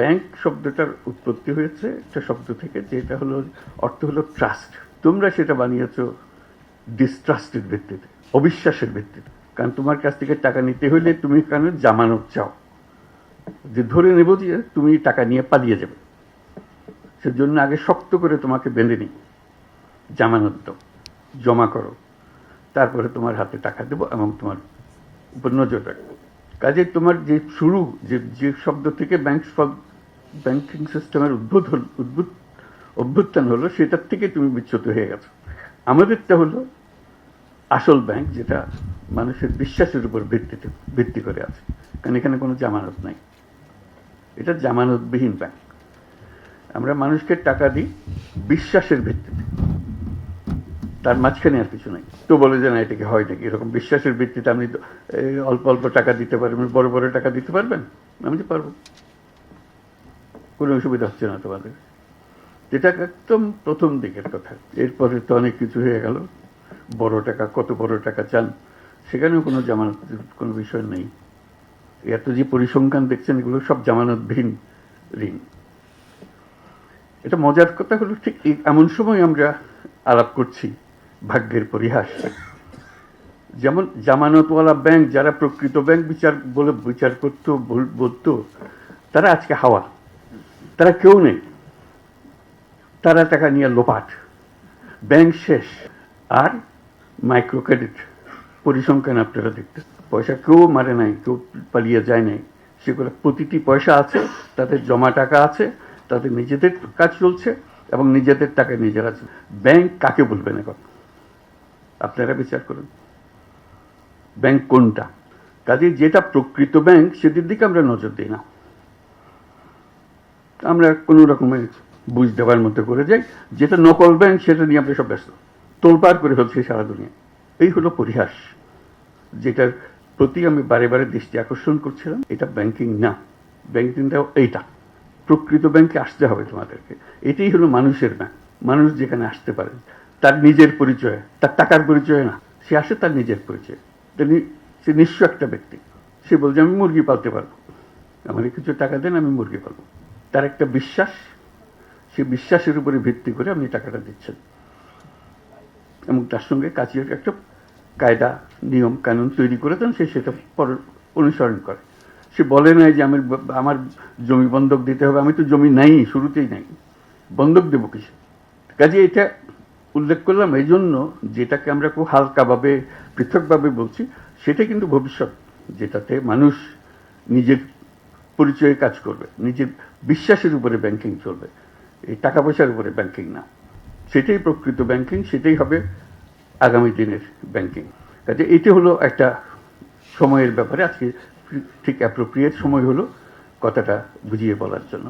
Bank শব্দটার উৎপত্তি হয়েছে। একটা শব্দ থেকে যেটা হলো, অর্থ হলো ট্রাস্ট তোমরা সেটা বানিয়েছো ডিস্ট্রাস্টের ভিত্তিতে অবিশ্বাসের ভিত্তিতে কারণ তোমার কাছ থেকে টাকা নিতে হলে তুমি কেন জামানত চাও। যে ধরে নেব যে তুমি টাকা নিয়ে পালিয়ে যাবে। সেজন্য আগে শক্ত করে তোমাকে বেঁধে নিই। জামানত দাও, জমা করো। তারপরে তোমার হাতে টাকা দেবো এবং তোমার উপর নজর রাখব। কাজে তোমার যে শুরু, যে যে শব্দ থেকে ব্যাংক ব্যাংকিং সিস্টেমের হল উদ্ভূত, অভ্যুত্থান হলো, সেটার থেকে তুমি বিচ্যুত হয়ে গেছো। আমাদেরটা হলো আসল ব্যাংক যেটা মানুষের বিশ্বাসের উপর ভিত্তিতে ভিত্তি করে আছে। কারণ এখানে কোনো জামানত নাই। এটা জামানতবিহীন ব্যাংক আমরা মানুষকে টাকা দিই বিশ্বাসের ভিত্তিতে। তার মাঝখানে আর কিছু নাই। তো বলে যে না এটাকে হয় নাকি? এরকম বিশ্বাসের ভিত্তিতে আপনি অল্প অল্প টাকা দিতে পারবেন, বড় বড় টাকা দিতে পারবেন? আমি তো পারব। কোনো অসুবিধা হচ্ছে না তোমাদের। যেটা একদম প্রথম দিকের কথা। এরপরে তো অনেক কিছু হয়ে গেল। বড় টাকা, কত বড় টাকা চান, সেখানেও কোনো জামানত, কোনো বিষয় নেই। এত যে পরিসংখ্যান দেখছেন, এগুলো সব জামানতবিহীন ঋণ। এটা মজার কথা হলো ঠিক এমন সময় আমরা আলাপ করছি, ভাগ্যের পরিহাস। যেমন জামানতওয়ালা ব্যাংক, যারা প্রকৃত ব্যাংক বিচার বলে বিচার করতো, বল- বলতো, তারা আজকে হাওয়া। তারা কেউ নেই। তারা টাকা নিয়ে লোপাট। ব্যাংক শেষ। আর মাইক্রো ক্রেডিট পরিসংখ্যান আপনারা দেখতে। পয়সা কেউ মারে নাই, কেউ পালিয়ে যায় নাই। সেগুলো প্রতিটি পয়সা আছে, তাদের জমা টাকা আছে, তাদের নিজেদের কাজ চলছে এবং নিজেদের টাকা নিজেরা ব্যাংক কাকে বলবেন এখন আপনারা বিচার করুন। ব্যাংক কোনটা? কাজে যেটা প্রকৃত ব্যাংক, সেদিক দিকে আমরা নজর দিই না। আমরা কোনো রকমের বুঝ দেওয়ার মতো করে যাই। যেটা নকল ব্যাংক সেটা নিয়ে আমরা সব ব্যস্ত। তোলপাড় করে হচ্ছে সারা দুনিয়া। এই হলো পরিহাস। যেটার প্রতি আমি বারে বারে দৃষ্টি আকর্ষণ করছিলাম, এটা ব্যাংকিং না। ব্যাংকিংটা এইটা। প্রকৃত ব্যাংকে আসতে হবে তোমাদেরকে। এটাই হলো মানুষের ব্যাংক মানুষ যেখানে আসতে পারে, তার নিজের পরিচয়। তার টাকার পরিচয় না। সে আসে তার নিজের পরিচয়। তিনি সে নিঃস্ব একটা ব্যক্তি। সে বলছে, আমি মুরগি পালতে পারব। আমার কিছু টাকা দেন, আমি মুরগি পালবো। তার একটা বিশ্বাস সে বিশ্বাসের উপরে ভিত্তি করে আপনি টাকাটা দিচ্ছেন। এবং তার সঙ্গে কাজের একটা কায়দা, নিয়ম, কানুন তৈরি করে দেন, সে সেটা পর- অনুসরণ করে। সে বলে নাই যে আমি আমার জমি বন্ধক দিতে হবে, আমি তো জমি নাই, শুরুতেই নাই। বন্ধক দেবো কিসে? কাজে এটা উল্লেখ করলাম এই জন্য যেটাকে আমরা খুব হালকাভাবে, পৃথকভাবে বলছি, সেটা কিন্তু ভবিষ্যৎ, যেটাতে মানুষ নিজের পরিচয়ে কাজ করবে। নিজের বিশ্বাসের উপরে ব্যাংকিং চলবে। এই টাকা পয়সার উপরে ব্যাংকিং না। সেটাই প্রকৃত ব্যাংকিং সেটাই হবে আগামী দিনের ব্যাংকিং কাজে এটি হলো একটা সময়ের ব্যাপারে, আজকে ঠিক অ্যাপ্রোপ্রিয়েট সময় হলো কথাটা বুঝিয়ে বলার জন্য।